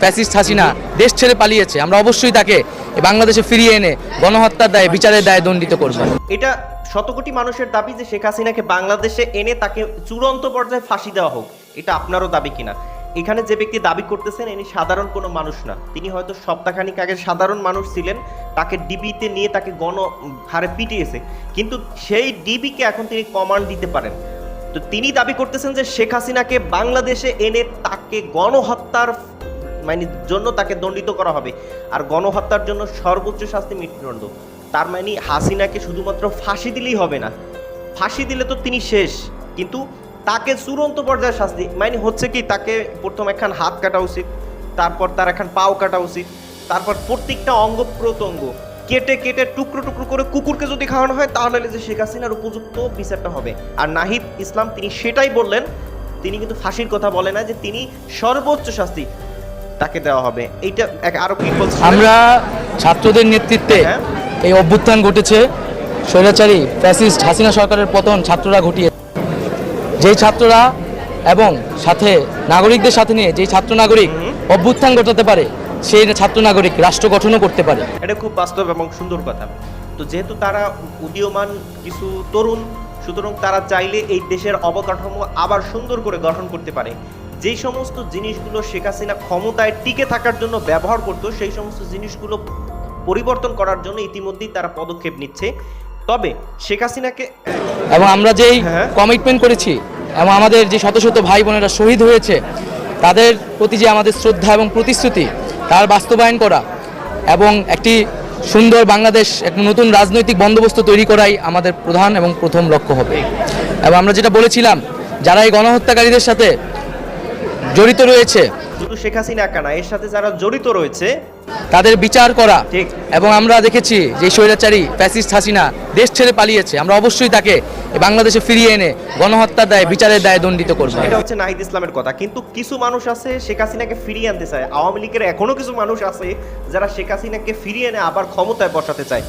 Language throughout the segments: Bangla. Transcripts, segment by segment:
ফ্যাসিস্ট হাসিনা দেশ ছেড়ে পালিয়েছে। আমরা অবশ্যই তাকে বাংলাদেশে ফিরিয়ে এনে গণহত্যার দায়ে, বিচারের দায়ে দণ্ডিত করব। এটা শতকোটি মানুষের দাবি যে শেখ হাসিনাকে বাংলাদেশে এনে তাকে চূড়ান্ত পর্যায়ে ফাঁসি দেওয়া হোক। এটা আপনারও দাবি কিনা? এখানে যে ব্যক্তি দাবি করতেছেন, ইনি সাধারণ কোনো মানুষ না। তিনি হয়তো সপ্তাহখানিক আগে সাধারণ মানুষ ছিলেন, তাকে ডিবিতে নিয়ে তাকে গণ হারে পিটিয়েছে। কিন্তু সেই ডিবিকে এখন তিনি কমান্ড দিতে পারেন। তো তিনি দাবি করতেছেন যে শেখ হাসিনাকে বাংলাদেশে এনে তাকে গণহত্যার মানে জন্য তাকে দণ্ডিত করা হবে। আর গণহত্যার জন্য সর্বোচ্চ শাস্তি মৃত্যুদণ্ড। তার মানে হাসিনাকে শুধুমাত্র ফাঁসি দিলেই হবে না। ফাঁসি দিলে তো তিনি শেষ। কিন্তু তাকে চূড়ান্ত পর্যায়ে শাস্তি মানে হচ্ছে কি, তাকে প্রথম একখান হাত কাটা উচিত, তারপর তার একখান পাও কাটা উচিত, তারপর প্রত্যেকটা অঙ্গ প্রত্যঙ্গ কেটে কেটে টুকরো টুকরো করে কুকুরকে যদি খাওয়ানো হয়, তাহলে যে শেখ হাসিনার উপযুক্ত বিচারটা হবে। আর নাহিদ ইসলাম তিনি সেটাই বললেন, তিনি কিন্তু ফাঁসির কথা বলে না যে তিনি সর্বোচ্চ শাস্তি। তাকে দেওয়া হবে। এইটা আরও কি বলছে আমরা ছাত্রদের নেতৃত্বে হ্যাঁ। এই অভ্যুত্থান ঘটেছে। স্বৈরাচারী ফ্যাসিস্ট হাসিনা সরকারের পতন ছাত্ররা ঘটিয়ে যেই ছাত্ররা এবং সাথে নাগরিকদের সাথে নিয়ে যেই ছাত্র নাগরিক অভ্যুত্থান ঘটাতে পারে সেই ছাত্র নাগরিক রাষ্ট্র গঠনও করতে পারে। এটা খুব বাস্তব এবং সুন্দর কথা। তো যেহেতু তারা উদীয়মান কিছু তরুণ সুতরাং তারা চাইলে এই দেশের অবকাঠামো আবার সুন্দর করে গঠন করতে পারে। যেই সমস্ত জিনিসগুলো শেখ হাসিনা ক্ষমতায় টিকে থাকার জন্য ব্যবহার করতো সেই সমস্ত জিনিসগুলো পরিবর্তন করার জন্য ইতিমধ্যেই তারা পদক্ষেপ নিচ্ছে তবে শেখ হাসিনাকে এবং আমরা যেই হ্যাঁ। কমিটমেন্ট করেছি এবং আমাদের যে শত শত ভাই বোনেরা শহীদ হয়েছে তাদের প্রতি যে আমাদের শ্রদ্ধা এবং প্রতিশ্রুতি তার বাস্তবায়ন করা এবং একটি সুন্দর বাংলাদেশ এক নতুন রাজনৈতিক বন্দোবস্ত তৈরি করাই আমাদের প্রধান এবং প্রথম লক্ষ্য হবে এবং আমরা যেটা বলেছিলাম যারা এই গণহত্যাকারীদের সাথে জড়িত রয়েছে। শুধু শেখ হাসিনা একা না এর সাথে যারা জড়িত রয়েছে তাদের বিচার করা। ঠিক। এবং আমরা দেখেছি যে স্বৈরাচারী ফ্যাসিস্ট হাসিনা দেশ ছেড়ে পালিয়েছে। আমরা অবশ্যই তাকে বাংলাদেশে ফিরিয়ে এনে গণহত্যার দায় বিচারের দায়ে দণ্ডিত করব। এটা হচ্ছে নাহিদ ইসলামের কথা। কিন্তু কিছু মানুষ আছে শেখ হাসিনাকে ফিরিয়ে আনতে চায়। আওয়ামী লীগের এখনও কিছু মানুষ আছে যারা শেখ হাসিনাকে ফিরিয়ে এনে আবার ক্ষমতায় বসাতে চায়।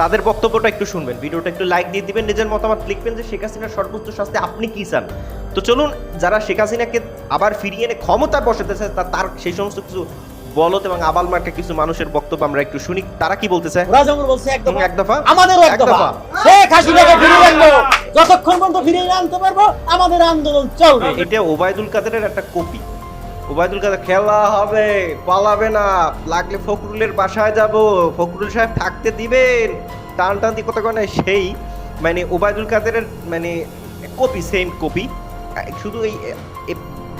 তাদের বক্তব্যটা একটু শুনবেন। ভিডিওটা একটু লাইক দিয়ে দিবেন নিজের মতামত লিখবেন যে শেখ হাসিনার সর্বোচ্চ শাস্তি আপনি কি চান? তো চলুন যারা শেখ হাসিনাকে আবার ফিরিয়ে এনে ক্ষমতায় বসাতে চায় তা- তার সেই সমস্ত কিছু বলত এবং আবাল মার্কে কিছু মানুষের বক্তব্য আমরা একটু শুনি। তারা কি বলতে চায় বলছে এক দফা। এক দফা? আমাদেরও এক দফা। শেখ হাসিনাকে ফিরিয়ে আনব। যতক্ষণ পর্যন্ত ফিরিয়ে আনতে পারব আমাদের আন্দোলন চলবে। এটা ওবায়দুল কাদেরের একটা কপি। ওবায়দুল কাদের খেলা হবে পালাবে না। লাগলে ফখরুলের বাসায় যাব। ফখরুল সাহেব থাকতে দিবেন। টান টান কথা কয় না সেই মানে ওবায়দুল কাদেরের মানে কপি সেম কপি শুধু এই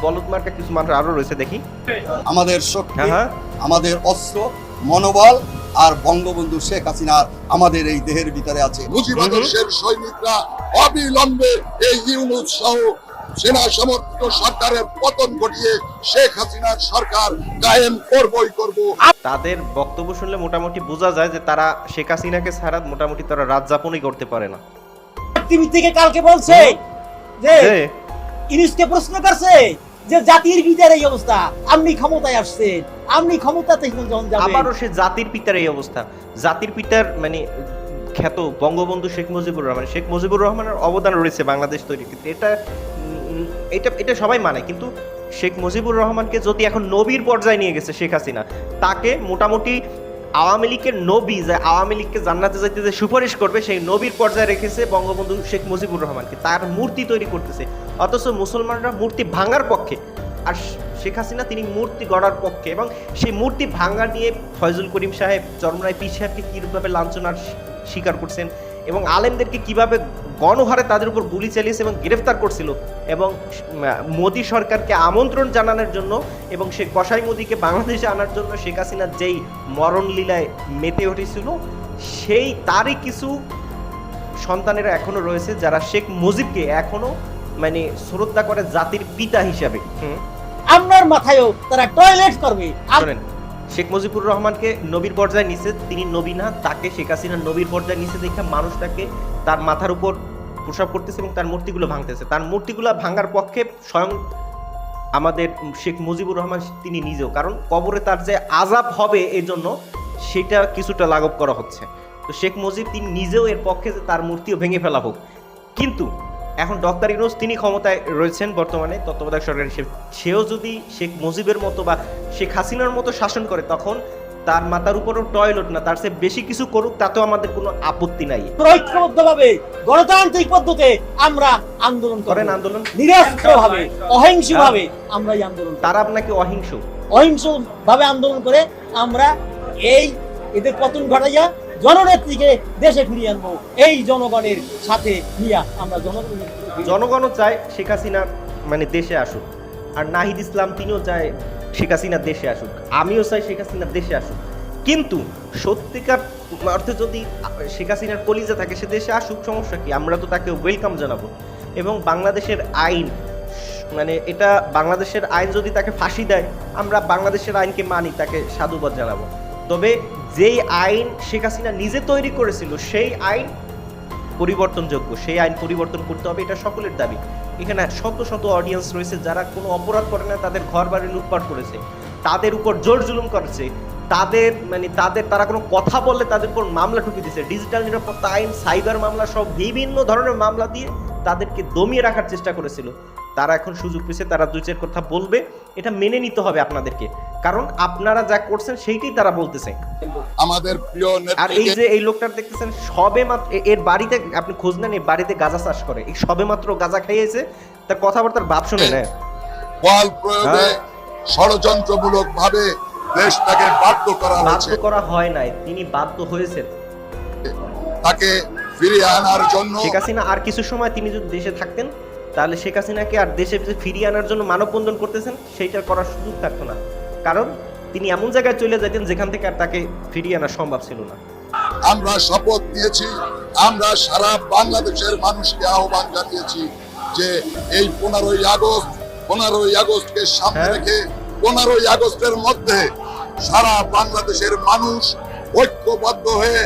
বলদ মার্কা কিছু মানুষ আরও রয়েছে দেখি। আমাদের শক্তি হ্যাঁ, হ্যাঁ। আমাদের অস্ত্র মনোবল আর বঙ্গবন্ধু শেখ হাসিনার আমাদের এই দেহের ভিতরে আছে। মুজিবাদর্শের সৈনিকরা অবিলম্বে এই ইউনুস সহ সেনা সমর্থিত সরকারের পতন ঘটিয়ে শেখ হাসিনার সরকার কায়েম করবই করব। তাদের বক্তব্য শুনলে মোটামুটি বোঝা যায় যে তারা শেখ হাসিনাকে ছাড়া মোটামুটি তারা রাত যাপনই করতে পারে না। টিভি থেকে কালকে বলছে যে যে ইনিসকে প্রশ্ন করছে যে জাতির পিতার এই অবস্থা, আপনি ক্ষমতায় আসছেন, আপনি ক্ষমতাতে যখন আবারও সে জাতির পিতার এই অবস্থা। জাতির পিতার মানে খ্যাত বঙ্গবন্ধু শেখ মুজিবুর রহমান, শেখ মুজিবুর রহমানের অবদান রয়েছে বাংলাদেশ তৈরি কিন্তু এটা এটা এটা সবাই মানে কিন্তু শেখ মুজিবুর রহমানকে যদি এখন নবীর পর্যায়ে নিয়ে গেছে শেখ হাসিনা, তাকে মোটামুটি আওয়ামী লীগের নবী যে আওয়ামী লীগকে জান্নাতে যাইতে যে সুপারিশ করবে, সেই নবীর পর্যায়ে রেখেছে বঙ্গবন্ধু শেখ মুজিবুর রহমানকে। তার মূর্তি তৈরি করতেছে। অথচ মুসলমানরা মূর্তি ভাঙার পক্ষে। আর শেখ হাসিনা তিনি মূর্তি গড়ার পক্ষে এবং সেই মূর্তি ভাঙা নিয়ে ফয়জুল করিম সাহেব চরমরায় পি সাহেবকে কীরূপভাবে লাঞ্ছনার শিকার করছেন এবং আলেমদেরকে কীভাবে গণহারে তাদের উপর গুলি চালিয়েছে এবং গ্রেফতার করছিল এবং মোদী সরকারকে আমন্ত্রণ জানানোর জন্য এবং সে কসাই মোদীকে বাংলাদেশে আনার জন্য শেখ হাসিনার যেই মরণ লীলায় মেতে উঠেছিল সেই তারই কিছু সন্তানেরা এখনও রয়েছে যারা শেখ মুজিবকে এখনও মানে শ্রদ্ধা করে জাতির পিতা হিসাবে। আপনার মাথায়ও তারা টয়লেট করবে। শেখ মুজিবুর রহমানকে নবীর পর্যায়ে নিচে তিনি নবী না, তাকে শেখ হাসিনা নবীর পর্যায়ে নিচে দেখে মানুষ তাকে তার মাথার উপর প্রসাব করতেছে এবং তার মূর্তিগুলো ভাঙতেছে। তার মূর্তিগুলো ভাঙার পক্ষে স্বয়ং আমাদের শেখ মুজিবুর রহমান তিনি নিজেও। কারণ কবরে তার যে আজাব হবে এই জন্য সেটা কিছুটা লাঘব করা হচ্ছে। তো শেখ মুজিব তিনি নিজেও এর পক্ষে তার মূর্তিও ভেঙে ফেলা হোক। কিন্তু এখন ডক্টর ইউনুস তিনি ক্ষমতায় রয়েছেন বর্তমানে তত্ত্বাবধায়ক সরকার হিসেবে সেও যদি শেখ মুজিবের মতো বা শেখ হাসিনার মতো শাসন করে তখন তার মাথার উপরও টয়লেট না তার চেয়ে বেশি কিছু করুক তাতেও আমাদের কোনো আপত্তি নাই। ঐক্যবদ্ধভাবে গণতান্ত্রিক পদ্ধতিতে আমরা আন্দোলন করেন আন্দোলন? নিরস্ত্রভাবে অহিংসভাবে আমরা এই আন্দোলন। তারা আপনাকে অহিংস। অহিংস ভাবে আন্দোলন করে আমরা এই এদের পতন ঘটাইয়া জননেত্রীকে দেশে ফিরিয়ে আনব। এই জনগণের সাথে নিয়ে আমরা জনগণের জনগণও চায় শেখ হাসিনা মানে দেশে আসুক। আর নাহিদ ইসলাম, তিনিও চায় শেখ হাসিনা দেশে আসুক। আমিও চাই শেখ হাসিনা দেশে আসুক। কিন্তু সত্যিকার অর্থে যদি শেখ হাসিনার কলিজা থাকে, সে দেশে আসুক, সমস্যা কি? আমরা তো তাকে ওয়েলকাম জানাব। এবং বাংলাদেশের আইন মানে এটা বাংলাদেশের আইন যদি তাকে ফাঁসি দেয়, আমরা বাংলাদেশের আইনকে মানি, তাকে সাধুবাদ জানাব। তবে যেই আইন শেখ হাসিনা নিজে তৈরি করেছিল, সেই আইন পরিবর্তনযোগ্য, সেই আইন পরিবর্তন করতে হবে, এটা সকলের দাবি। এখানে শত শত অডিয়েন্স রয়েছে যারা কোনো অপরাধ করে না, তাদের ঘর বাড়ি লুটপাট করেছে, তাদের উপর জোর জুলুম করেছে, তাদের মানে তাদের, তারা কোনো কথা বললে তাদের উপর মামলা ঠুকে দিয়েছে ডিজিটাল নিরাপত্তা আইন, সাইবার মামলা সব বিভিন্ন ধরনের মামলা দিয়ে তাদেরকে দমিয়ে রাখার চেষ্টা করেছিল। তারা এখন সুযোগ পেয়েছে, তারা দুই চার কথা বলবে, এটা মেনে নিতে হবে আপনাদেরকে। কারণ আপনারা যা করছেন সেইটাই তারা বলতেছে। আমাদের প্রিয় আর এই যে এই লোকটার দেখতেছেন সবে মাত্র এর বাড়িতে আপনি খোঁজ নেন এই বাড়িতে গাঁজা চাষ করে। এই সবে মাত্র গাঁজা খাইয়েছে তার কথাবার্তার ভাব শুনে নেয় বল প্রয়োগে হ্যাঁ। ষড়যন্ত্রমূলক ভাবে দেশটাকে বাধ্য করা হয়েছে। করা হয় নাই তিনি বাধ্য হয়েছেন। তাকে ফিরিয়ে আনার জন্য শেখ হাসিনা আর কিছু সময় তিনি যদি দেশে থাকতেন তাহলে শেখ হাসিনাকে আর দেশে ফিরিয়ে আনার জন্য মানববন্ধন করতেছেন সেইটা করার সুযোগ থাকতো না। কারণ তিনি এমন জায়গায় চলে যেতেন যেখান থেকে আর তাকে ফিরিয়ে আনা সম্ভব ছিল না। আমরা শপথ নিয়েছি আমরা সারা বাংলাদেশের মানুষকে আহ্বান জানিয়েছি যে এই পনেরোই আগস্ট পনেরোই আগস্টকে সামনে হ্যাঁ। রেখে পনেরোই আগস্টের মধ্যে সারা বাংলাদেশের মানুষ ঐক্যবদ্ধ হয়ে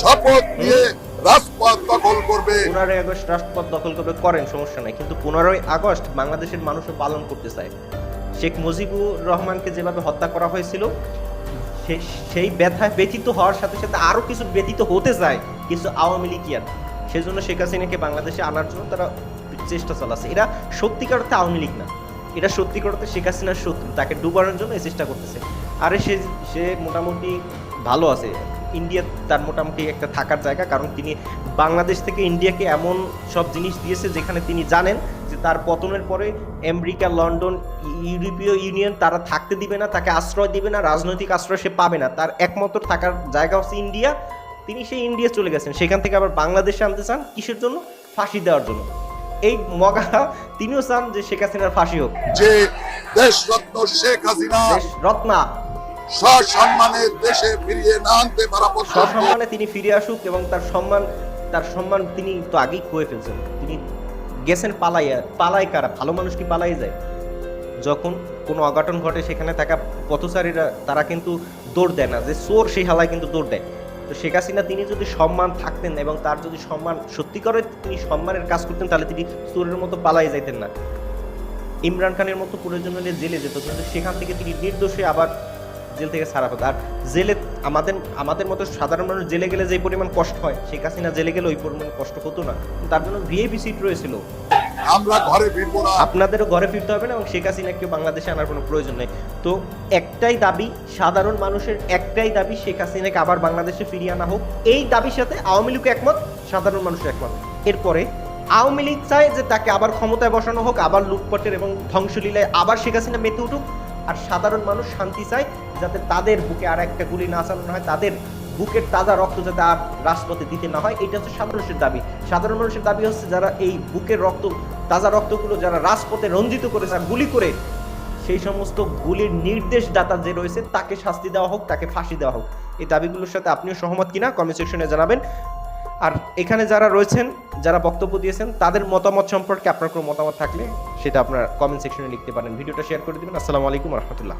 শপথ নিয়ে রাজপথ দখল করবে। পনেরোই আগস্ট রাষ্ট্রপদ দখল করবে করেন সমস্যা নাই। কিন্তু পনেরোই আগস্ট বাংলাদেশের মানুষও পালন করতে চায়। শেখ মুজিবুর রহমানকে যেভাবে হত্যা করা হয়েছিল সেই ব্যথায় ব্যথিত হওয়ার সাথে সাথে আরও কিছু ব্যথিত হতে চায় কিছু আওয়ামী লীগিয়ান সেজন্য শেখ হাসিনাকে বাংলাদেশে আনার জন্য তারা চেষ্টা চালাচ্ছে। এরা সত্যিকার অর্থে আওয়ামী লীগ না। এটা সত্যিকার অর্থে শেখ হাসিনার শত্রু। তাকে ডুবানোর জন্য এই চেষ্টা করতেছে। আরে সে সে মোটামুটি ভালো আছে। ইন্ডিয়া তার মোটামুটি একটা থাকার জায়গা, কারণ তিনি বাংলাদেশ থেকে ইন্ডিয়াকে এমন সব জিনিস দিয়েছে যেখানে তিনি জানেন যে তার পতনের পরে আমেরিকা লন্ডন ইউরোপীয় ইউনিয়ন তারা থাকতে দিবে না তাকে আশ্রয় দিবে না রাজনৈতিক আশ্রয় সে পাবে না। তার একমাত্র থাকার জায়গা হচ্ছে ইন্ডিয়া। তিনি সেই ইন্ডিয়া চলে গেছেন। সেখান থেকে আবার বাংলাদেশে আনতে চান কিসের জন্য? ফাঁসি দেওয়ার জন্য। এই মগা তিনিও চান যে শেখ হাসিনার ফাঁসি হোক। যে দেশরত্ন শেখ হাসিনা রত্না সসম্মানে দেশে ফিরিয়ে না আনতে পারা সসম্মানে তিনি ফিরে আসুক এবং তার সম্মান তার সম্মান তিনি তো আগেই খুয়ে ফেলছেন। তিনি গেছেন পালাইয়া। পালাই কারা? ভালো মানুষ কি পালাই যায়? যখন কোনো অঘটন ঘটে, সেখানে থাকা পথচারীরা, তারা কিন্তু দৌড় দেয় না। যে চোর, সেই হালায় কিন্তু দৌড় দেয়। তো শেখ হাসিনা, তিনি যদি সম্মান থাকতেন এবং তার যদি সম্মান সত্যি করে তিনি সম্মানের কাজ করতেন, তাহলে তিনি চোরের মতো পালাই যাইতেন না। ইমরান খানের মতো প্রয়োজন হলে জেলে যেত। কিন্তু সেখান থেকে তিনি নির্দোষে আবার জেল থেকে ছাড়া হতো আর জেলে আমাদের আমাদের মতো সাধারণ মানুষ জেলে গেলে যে পরিমাণ কষ্ট হয় শেখ হাসিনা জেলে গেলে ওই পরিমাণ কষ্ট হতো না। তার জন্য ভিএপি সিট রয়েছিল। আমরা ঘরে ফিরবো না। আপনাদেরও ঘরে ফিরতে হবে না এবং শেখ হাসিনাকে বাংলাদেশে আনার কোনো প্রয়োজন নেই। তো একটাই দাবি সাধারণ মানুষের একটাই দাবি শেখ হাসিনাকে আবার বাংলাদেশে ফিরিয়ে আনা হোক। এই দাবির সাথে আওয়ামী লীগ একমত সাধারণ মানুষ একমত। এরপরে আওয়ামী লীগ চায় যে তাকে আবার ক্ষমতায় বসানো হোক আবার লুটপাটের এবং ধ্বংসলীলায় আবার শেখ হাসিনা মেতে উঠুক। আর সাধারণ মানুষ শান্তি চায় যাতে তাদের বুকে আর একটা গুলি না চালানো হয়, তাদের বুকের তাজা রক্ত যাতে আর রাজপথে দিতে না হয়, এটা হচ্ছে সাধারণ মানুষের দাবি। সাধারণ মানুষের দাবি হচ্ছে যারা এই বুকের রক্ত, তাজা রক্তগুলো যারা রাজপথে রঞ্জিত করে আর গুলি করে, সেই সমস্ত গুলির নির্দেশদাতা যে রয়েছে তাকে শাস্তি দেওয়া হোক, তাকে ফাঁসি দেওয়া হোক। এই দাবিগুলোর সাথে আপনিও সহমত কিনা কমেন্ট সেকশনে জানাবেন। আর এখানে যারা রয়েছেন, যারা বক্তব্য দিয়েছেন, তাদের মতামত সম্পর্কে আপনার কোনো মতামত থাকলে সেটা আপনার কমেন্ট সেকশনে লিখতে পারেন। ভিডিওটা শেয়ার করে দেবেন। আসসালামু আলাইকুম রহমতুল্লাহ।